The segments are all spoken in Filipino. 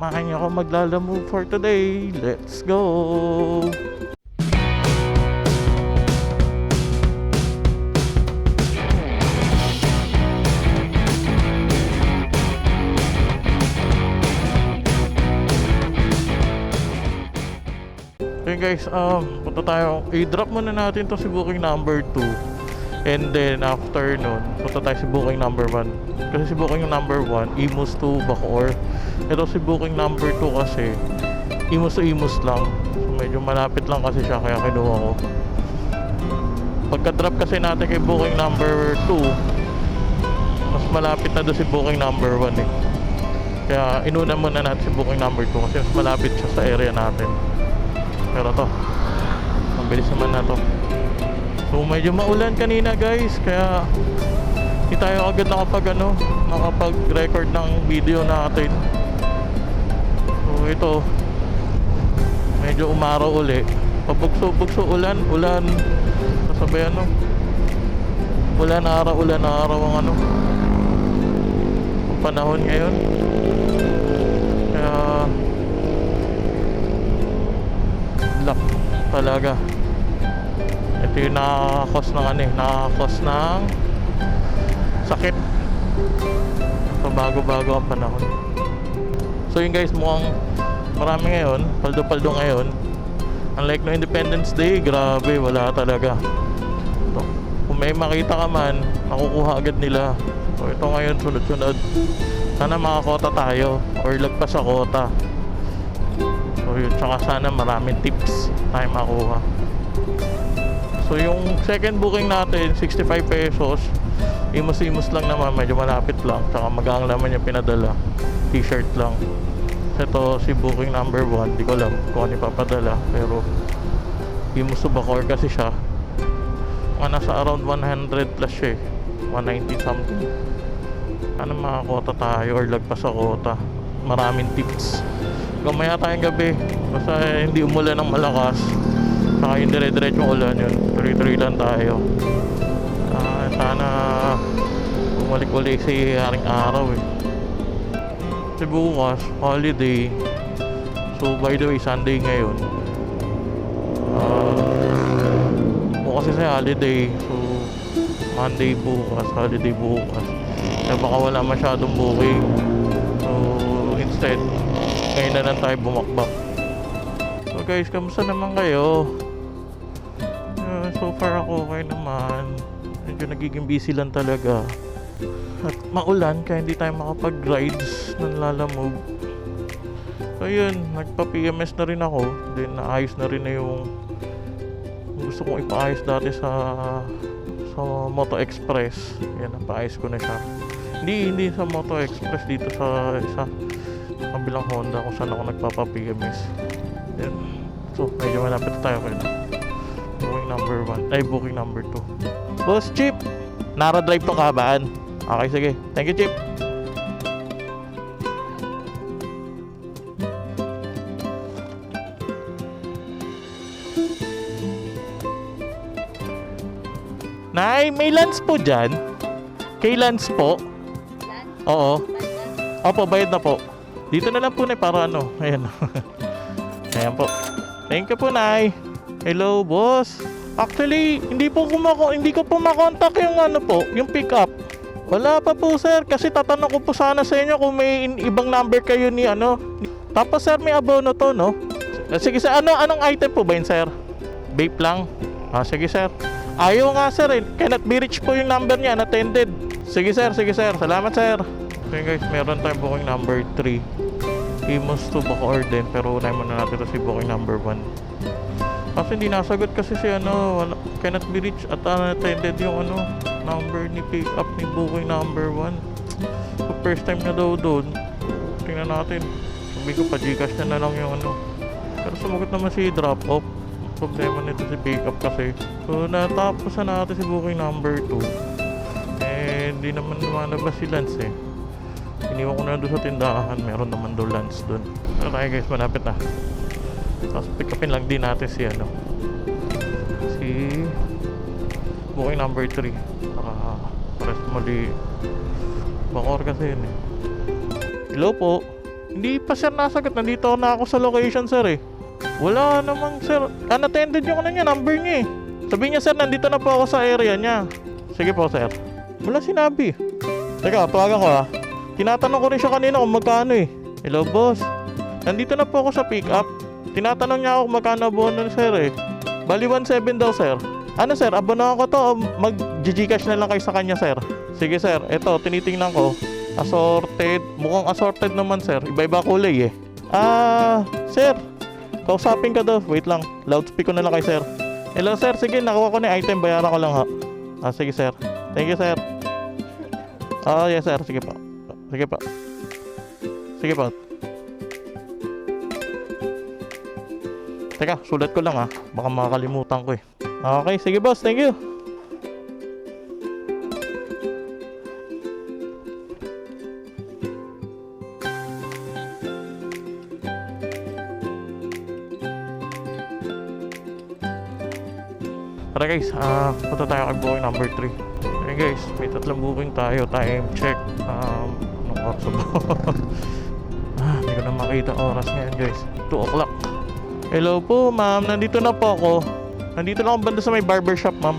Samahan niyo ako maglalamove for today. Let's go! Okay guys, um, punta tayo. I-drop muna natin to si booking number 2. And then after nun, punta tayo si booking number 1. Kasi si booking number 1, Imus to Bacoor. Ito si booking number 2 kasi, Imus to Imus lang. So, medyo malapit lang kasi siya, kaya kinuha ko. Pagka-drop kasi natin kay booking number 2, mas malapit na doon si booking number 1 eh. Kaya inuna muna natin si booking number 2 kasi mas malapit siya sa area natin. Pero to, mabilis naman na to. So medyo maulan kanina guys, kaya hindi tayo agad nakapag ano, nakapag-record ng video natin. So ito, medyo umaraw uli. Pabugso-bugso ulan, ulan. Kasabay ano, ulan araw, ulan araw ang ano, ang panahon ngayon. Kaya luck talaga ito yung nakakos ng ano eh nakakos ng sakit. So bago bago ang panahon. So yun guys mukhang marami ngayon paldo paldo ngayon. Unlike no Independence Day grabe wala talaga. Ito, kung may makita ka man makukuha agad nila. So ito ngayon sunod sunod sana makakota tayo or lagpas sa kota. So yun, tsaka sana maraming tips tayo makuha. So yung second booking natin, 65 pesos. Imus-imus lang naman, medyo malapit lang. Tsaka magang laman yung pinadala. T-shirt lang. Ito si booking number 1, di ko alam kung ano ipapadala. Pero Imus to Bacoor kasi siya. Mga nasa around 100 plus siya eh. 190 something. Sana makakota tayo or lagpas sa kota. Maraming tips gamaya tayong gabi basta eh, hindi umulan ng malakas saka yung dire-diretsong ulan yun. Tuloy-tuloy lang tayo. Ah, sana bumalik uli si haring araw eh. Kasi bukas holiday. So by the way Sunday ngayon. Ah, bukas kasi holiday. So Monday bukas holiday bukas. Kaya baka wala masyadong booking. So instead ngayon na lang tayo bumakbak. So guys kamusta naman kayo? Uh, so far ako okay naman. Medyo nagiging busy lang talaga. At maulan kaya hindi tayo makapag rides ng lalamove. So yun nagpa PMS na rin ako. Then naayos na rin na yung gusto kong ipaayos dati sa sa Moto Express. Yan napaayos ko na siya. Hindi hindi sa Moto Express dito sa isa. Kabilang Honda kung saan ako nagpapa-PMS. Yan. So, medyo malapit tayo kayo. Booking number 1. Ay, booking number 2. Boss Chip! Nara drive tong kabaan. Okay, sige. Thank you, Chip. Nay, may lance po dyan? Kay Lance po? Oo. Opo, bayad na po. Dito na lang po na para ano. Ayan. Ayan po. Thank you po, Nay. Hello, boss. Actually, hindi po kumako, hindi ko po makontak yung ano po, yung pickup. Wala pa po, sir. Kasi tatanong ko po sana sa inyo kung may ibang number kayo ni ano. Tapos, sir, may abono to, no? Sige, sir. Ano, anong item po ba yun, sir? Vape lang? Ah, sige, sir. Ayaw nga, sir. Eh. Cannot be reached po yung number niya. Unattended. Sige, sir. Sige, sir. Salamat, sir. Okay, guys. Meron tayong booking number 3. Imus to Bacoor din pero unahin muna natin ito si booking number 1 kasi hindi nasagot kasi si ano wala, cannot be reached. At unattended yung ano number ni pick up ni booking number 1 so first time na daw doon. Tingnan natin. Sabi ko pa gcash na na lang yung ano. Pero sumagot naman si drop off problema nito si pick up kasi. So natapos na natin si booking number 2 eh hindi naman lumalabas si Lance eh. Iniwan ko na doon sa tindahan. Meron naman doon lunch doon. Ano tayo guys, malapit na. Tapos pick upin lang din natin si ano. Si booking number 3. Para pares mali. Bakor kasi yun eh. Hello po. Hindi pa sir nasagot. Nandito na ako sa location sir eh. Wala namang sir. Unattended yung ano niya, number niya eh. Sabi niya sir, nandito na po ako sa area niya. Sige po sir. Wala sinabi. Teka, tawagan ko ah. Tinatanong ko rin siya kanina kung magkano eh. Hello boss. Nandito na po ako sa pick up. Tinatanong niya ako magkano abono sir eh. Bali 1.7 daw sir. Ano sir, abono ko to o mag-gcash na lang kayo sa kanya sir? Sige sir, eto tinitingnan ko. Assorted, mukhang assorted naman sir. Iba-iba kulay eh. Ah, sir. Kausapin ka daw. Wait lang. Loudspeaker na lang kay sir. Hello sir, sige nakuha ko na item. Bayaran ko lang ha. Ah, sige sir. Thank you sir. Ah, yes sir. Sige po. Sige po. Sige po. Teka, sulat ko lang ha. Baka makakalimutan ko eh. Okay, sige boss. Thank you. Tara guys, ah, punta tayo kay booking number 3. Okay guys, may tatlong booking tayo. Time check. Um, anong oras ba? ah, hindi ko na makita oras ngayon guys. 2 o'clock. Hello po ma'am, nandito na po ako. Nandito lang ako banda sa may barbershop ma'am.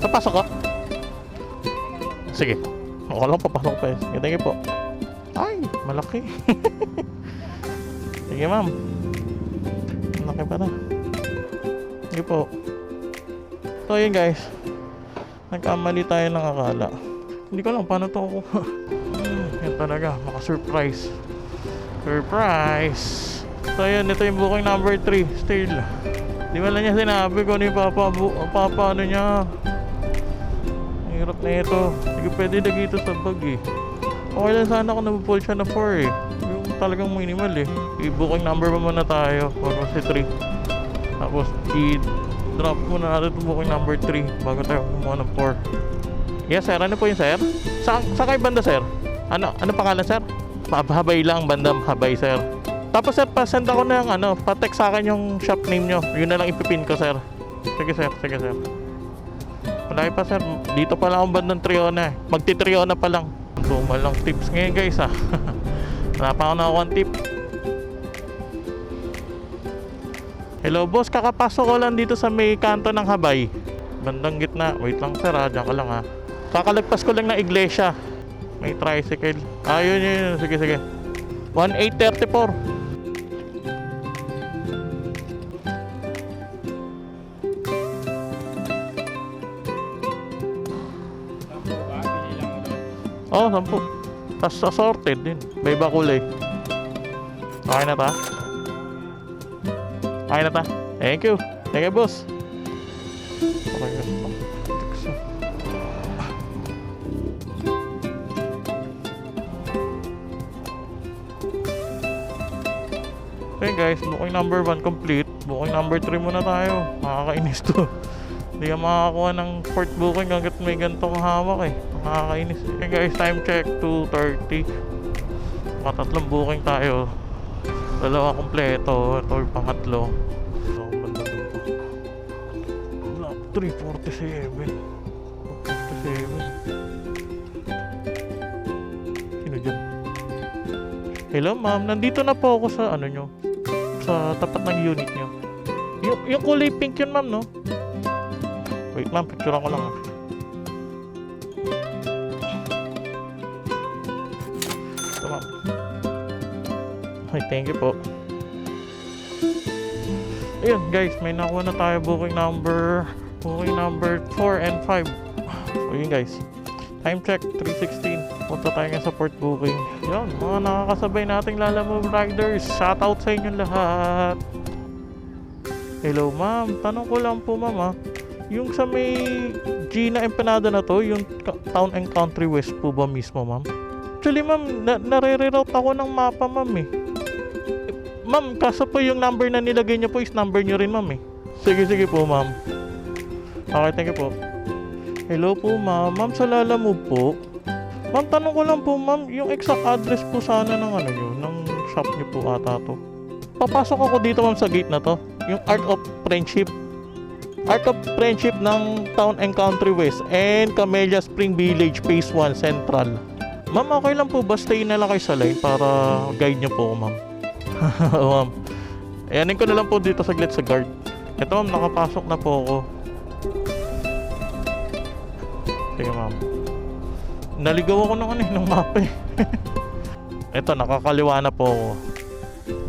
Papasok ko? Sige. Okay lang, papasok pa eh. Sige, po. Ay, malaki. Sige ma'am. Malaki pa na. Sige po. So yun guys. Nagkamali tayo ng akala. Hindi ko alam paano to ako. Yan talaga, maka-surprise. Surprise! So yun, ito yung booking number 3. Still. Di ba lang niya sinabi ko ni Papa, bu Papa ano niya. Hirap na ito. Hindi pwede dagito sa bag eh. Okay lang sana kung nabupull siya na 4 eh. Yung talagang minimal eh. I-booking number pa muna tayo. Bago si 3. Tapos i-drop muna natin itong booking number 3 bago tayo kumuha ng 4. Yes sir, ano po yun sir? Sa, sa kay banda sir? Ano, ano pangalan sir? Habay lang, bandam habay sir. Tapos sir, pa-send ako ng ano, pa-text sa akin yung shop name nyo. Yun na lang ipipin ko sir. Sige sir, sige sir. Malaki pa sir, dito pa lang ang bandang Triona eh. Magti-Triona pa lang. Tumal tips ngayon guys ah. Wala pa ako nakuha tip. Hello boss, kakapasok ko lang dito sa may kanto ng Habay. Bandang gitna. Wait lang sir ah, dyan ka lang ah. Kakalagpas ko lang ng iglesia. May tricycle. Ah, yun, yun. Sige, sige. 1834. Oo, oh, sampu. Tapos assorted din. May iba kulay. Okay na ta? Okay na ta? Thank you. Thank you, boss. Okay guys, booking number 1 complete. Booking number 3 muna tayo. Makakainis to. Hindi ka makakakuha ng port booking hanggat may ganitong hawak eh. Nakakainis. Okay guys, time check 2.30. Matatlong booking tayo. Dalawa kompleto. Ito yung pangatlo. So, banda po. Wala, 347. 347. Sino dyan? Hello ma'am, nandito na po ako sa ano nyo. Sa tapat ng unit nyo. Yung, yung kulay pink yun ma'am, no? Wait ma'am, picturean ko lang ah. Ay, thank you po. Ayun guys, may nakuha na tayo booking number booking number 4 and 5. So guys. Time check, 3.16. Punta tayo nga sa port booking. Yun, mga nakakasabay nating Lala Move Riders. Shoutout sa inyo lahat. Hello ma'am, tanong ko lang po ma'am. Yung sa may Gina Empanada na to, yung Town and Country West po ba mismo ma'am? Actually ma'am, na nare-reroute ako ng mapa ma'am eh. Ma'am, kaso po yung number na nilagay niyo po is number niyo rin ma'am eh. Sige, sige po ma'am. Okay, thank you po. Hello po ma'am, ma'am sa Lala Move po. Ma'am, tanong ko lang po ma'am, yung exact address po sana ng ano nyo, ng shop nyo po ata to. Papasok ako dito ma'am sa gate na to, yung Art of Friendship. Arc of Friendship ng Town and Country West and Camellia Spring Village Phase 1 Central. Ma'am, okay lang po ba stay na lang kayo sa line para guide niyo po ma'am? Oo, ma'am. Ayanin ko na lang po dito saglit sa guard. Ito, ma'am, nakapasok na po ako. Sige, ma'am. Naligaw ako ng ano eh, ng mapa eh. Ito, nakakaliwa na po ako.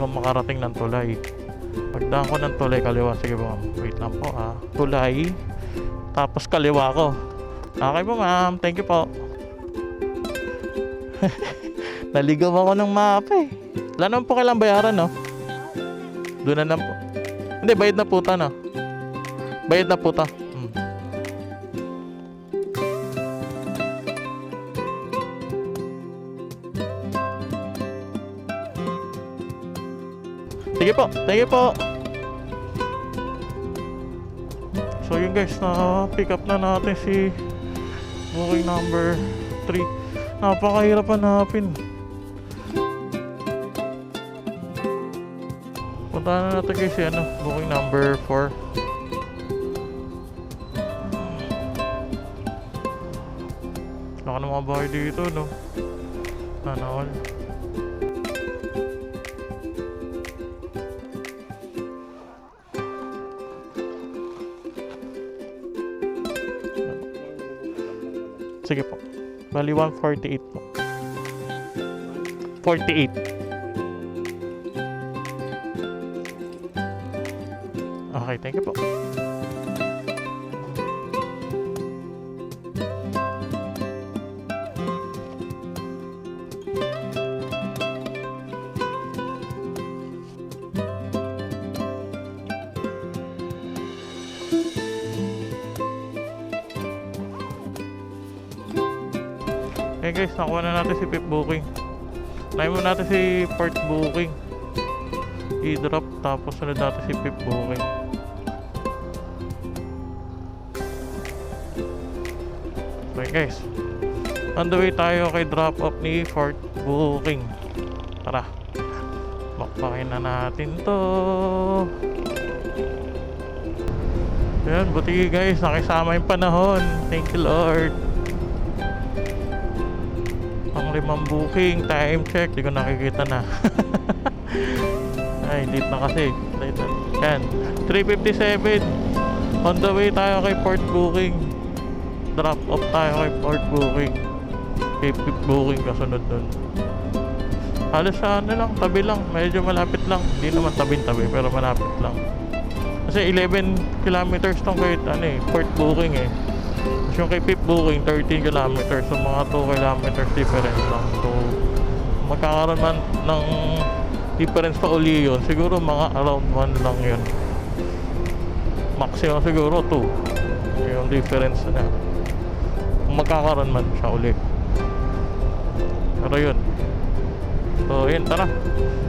Nung makarating ng tulay. Pagdaan ko ng tulay, kaliwa. Sige po, ma'am. Wait lang po, ah. Tulay. Tapos kaliwa ko. Okay po, ma'am. Thank you po. Naligaw ako ng mapa eh. Wala po kailang bayaran, no? Doon na lang po. Hindi, bayad na po ta, no? Bayad na po ta. Hmm. Sige po, you po. So yun guys, na pick up na natin si booking number 3. Napakahirap hanapin. Punta na natin guys si ano, booking number 4. Laka ng mga bahay dito, no? Sana all. Sige po. Bali 148 po. 48. Okay, thank you po. Eh guys, nakuha na natin si Pip Booking. Nahin mo natin si Port Booking. I-drop tapos sunod natin si Pip Booking. Okay guys. On the way tayo kay drop off ni Fort Booking. Tara. Bakbakin na natin to. Yan, buti guys, nakisama yung panahon. Thank you Lord. Ang limang booking, time check, di ko nakikita na. Ay, late na kasi. Late na. Yan, 3.57. On the way tayo kay port booking. Drop off tayo kay port booking. Kay pip booking kasunod dun. Halos sa ano lang, tabi lang. Medyo malapit lang. Hindi naman tabing-tabi, pero malapit lang. Kasi 11 kilometers tong kahit ano eh, port booking eh. Tapos yung kay Pip Booking, 13 kilometers. So, mga 2 kilometers difference lang. So, magkakaroon man ng difference pa uli yun. Siguro mga around 1 lang yun. Maximum siguro 2. Yung difference na. Kung magkakaroon man siya uli. Pero yun. So, yun. Tara.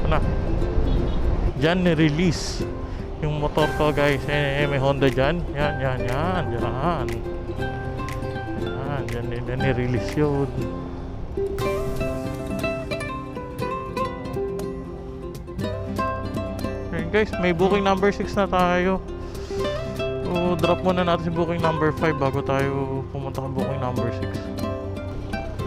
Tara. Diyan ni-release yung motor ko guys. Eh, eh, may Honda dyan. Yan, yan, yan. Yan. Yan, yan, yan, ni-release yun. Ayun guys, may booking number 6 na tayo. So, drop muna natin si booking number 5 bago tayo number 6.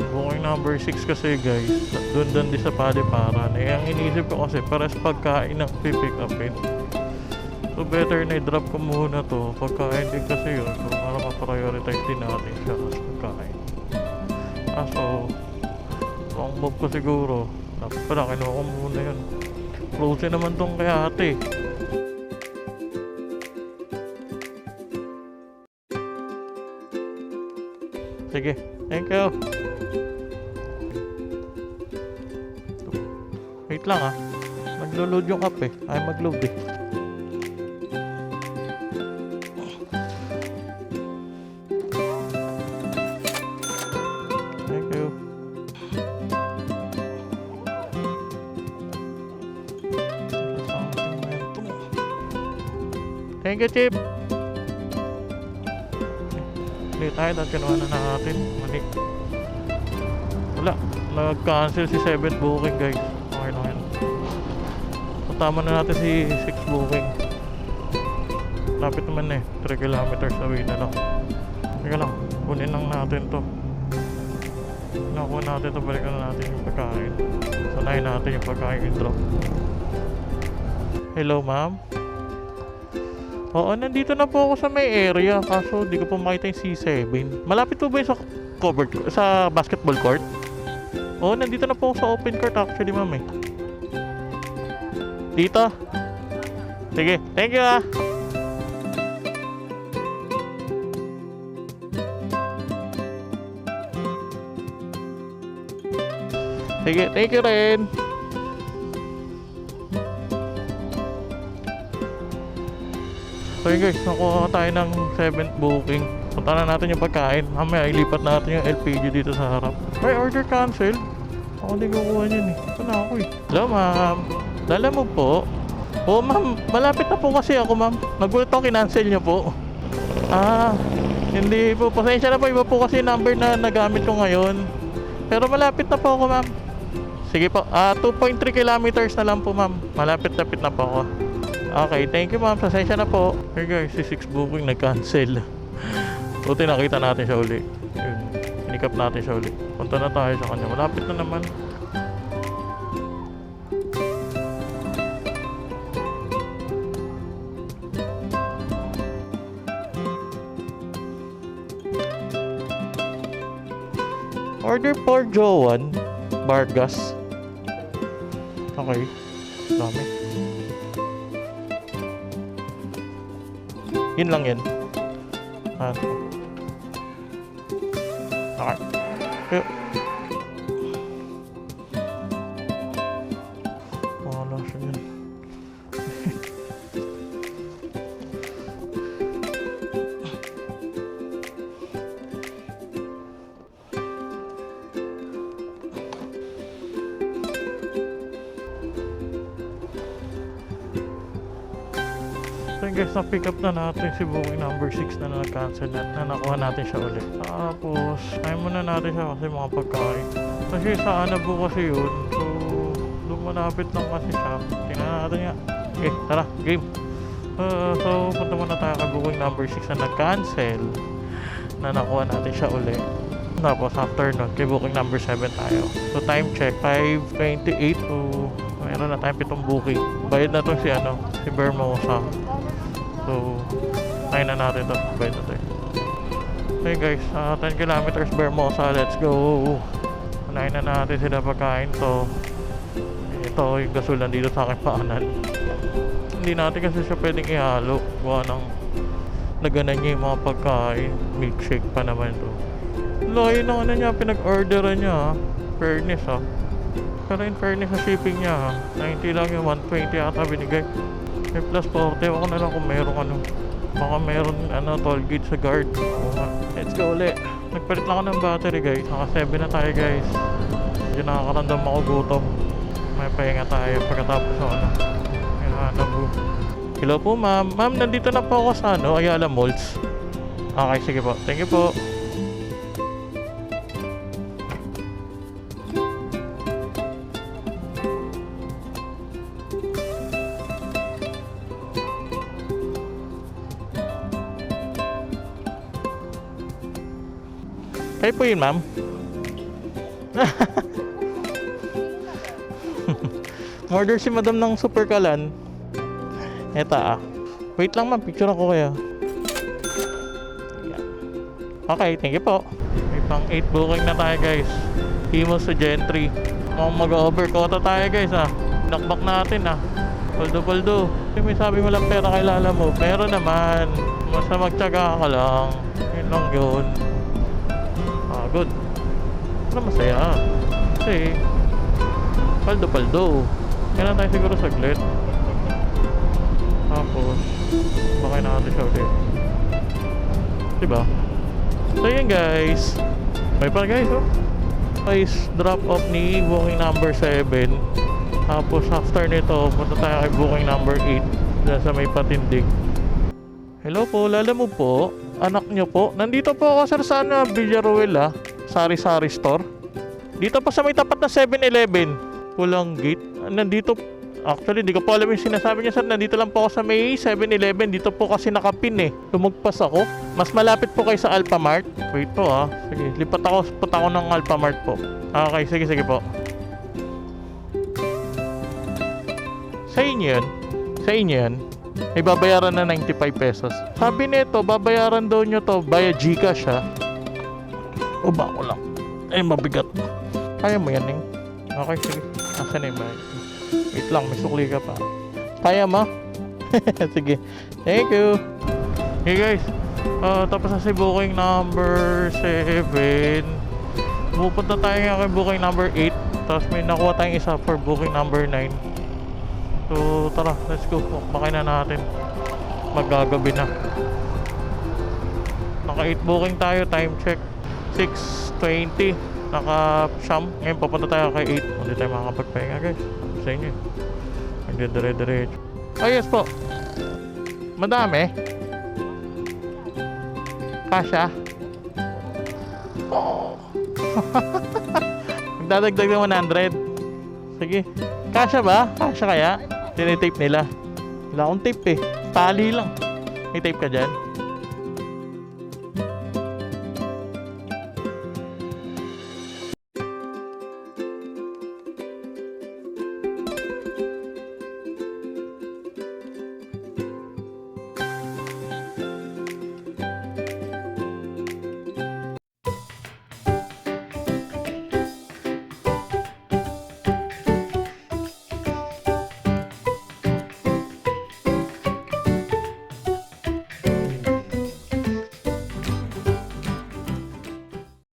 Booking number 6 kasi guys, doon doon din sa Paliparan. Eh, ang iniisip ko kasi, pares pagkain ang pipick upin. So better na i-drop ko muna to pagkain din kasi yun. So para ma-prioritize din natin siya as pagkain. Ah, so wrong move ko siguro. Dapat pala kinuha ko muna yun. Frozen naman tong kay ate. Sige, thank you. Wait lang ah. Naglo-load yung eh. Ay mag-load eh. Thank you. Thank you, Chip. Tayo, dahil kinuha na natin. Mali. Wala. Nag-cancel si 7 booking, guys. Okay lang yan. So, tama na natin si 6 booking. Lapit naman na eh. 3 kilometers away na lang. Teka lang, kunin lang natin to. Nakuha natin to, balikan na natin yung pagkain. Sanayin natin yung pagkain intro. Hello, ma'am. Oo, nandito na po ako sa may area. Kaso, di ko po makita yung C7. Malapit po ba yung sa covered sa basketball court? Oo, nandito na po ako sa open court actually, ma'am eh. Dito? Sige, thank you ah. Sige, thank you rin. Yun guys, nakuha tayo ng 7th booking. Punta na natin yung pagkain. Mamaya ilipat natin yung LPG dito sa harap. Ay, order cancel. Ako hindi kukuha niyan eh. Ito na ako eh. Hello ma'am. Dala mo po. Oo ma'am, malapit na po kasi ako ma'am. Nagulat ako, kinancel niyo po. Ah, hindi po. Pasensya na po. Iba po kasi number na nagamit ko ngayon. Pero malapit na po ako ma'am. Sige po. Ah, 2.3 kilometers na lang po ma'am. Malapit-lapit na po ako. Okay, thank you ma'am. Pasensya na po. Hey guys, si 6 booking nag-cancel. Buti nakita natin siya uli. Yun. Pinikap natin siya uli. Punta na tayo sa kanya. Malapit na naman. Order for Joan Vargas. Okay. Dami. Yun lang yun. Ah. Okay. Guys, na-pick up na natin si booking number 6 na nag-cancel na, na nakuha natin siya ulit. Tapos, kaya muna natin siya kasi mga pagkain. Kasi sa Anabu kasi yun. So, lumalapit lang kasi siya. Tingnan natin nga. Okay, tara, game. Uh, so, punta muna tayo kay booking number 6 na nag-cancel. Na nakuha natin siya ulit. Tapos, after nun, kay booking number 7 tayo. So, time check, 5.28 to meron na tayong pitong booking. Bayad na to si ano, si Bermosa. So, kaya na natin to. Bayad na to eh. Okay guys, ah, 10 kilometers Bermosa. Let's go. Unahin na natin sila pagkain to. Ito, yung gasulan dito sa aking paanan. Hindi natin kasi siya pwedeng ihalo. Gawa ng naganan niya yung mga pagkain. Milkshake pa naman to. Layo ng ano niya, pinag-orderan niya ha. Fairness ha. Pero in fairness sa shipping niya ha. 90 lang yung 120 ata binigay. May plus 40. Ako na lang kung merong ano. Baka meron ano, toll gate sa guard. Let's go ulit. Nagpalit lang ako ng battery guys. Naka 7 na tayo guys. Medyo nakakaramdam ako gutom. May pahinga tayo pagkatapos ng ano. Kailangan po. Hello po ma'am. Ma'am, nandito na po ako sa ano, Ayala Malls. Okay, sige po. Thank you po. Kayo po yun, ma'am? Order si madam ng super kalan. Eto ah. Wait lang ma'am, picture ako kaya. Okay, thank you po. May pang 8 booking na tayo guys. Himos sa Gentry. Mukhang mag-overquota tayo guys ah. Nakbak natin ah. Paldo paldo. May sabi mo lang pera kay Lala mo. Pero naman. Basta magtyaga ka lang. Yun lang yun. Ano masaya? Kasi, paldo-paldo. Kaya na tayo siguro saglit. Tapos, bakay na natin siya ulit. Diba? So yun guys. May pa guys oh. Guys, drop off ni booking number 7. Tapos after nito, punta tayo kay booking number 8. Dyan sa may patindig. Hello po, lala mo po. Anak nyo po. Nandito po ako sir sa ano, Villaruel ah. Sari Sari Store. Dito pa sa may tapat na 7-Eleven. Pulang gate. Nandito, Actually, di ko po alam yung sinasabi niya, sir. Nandito lang po ako sa may 7-Eleven. Dito po kasi nakapin eh. Lumagpas ako. Mas malapit po kayo sa Alphamart. Wait po ah. Sige, lipat ako, spot ako ng Alphamart po. Okay, sige, sige po. Sa inyo yun? Sa inyo yun? May babayaran na 95 pesos. Sabi nito, babayaran daw nyo to via Gcash ha. O ba ko lang? Ay, mabigat. Kaya mo yan, eh. Okay, sige. Asan na yung? Wait lang, may sukli ka pa. Kaya mo? sige. Thank you. Hey guys. Ah, tapos na si booking number 7. Pupunta tayo ngayon kay booking number 8. Tapos may nakuha tayong isa for booking number 9. So, tara, let's go. Bakay na natin. Magagabi na. Naka 8 booking tayo, time check. 6.20. Naka siyam. Ngayon, papunta tayo kay 8. Hindi tayo makakapagpahinga, guys. Sa inyo. Hindi dire-diretso. Oh, yes po. Madami. Kasha. Oh. Magdadagdag ng 100. Sige. Kasha ba? Kasha kaya? Tinitape nila. Wala akong tape eh. Tali lang. May tape ka dyan?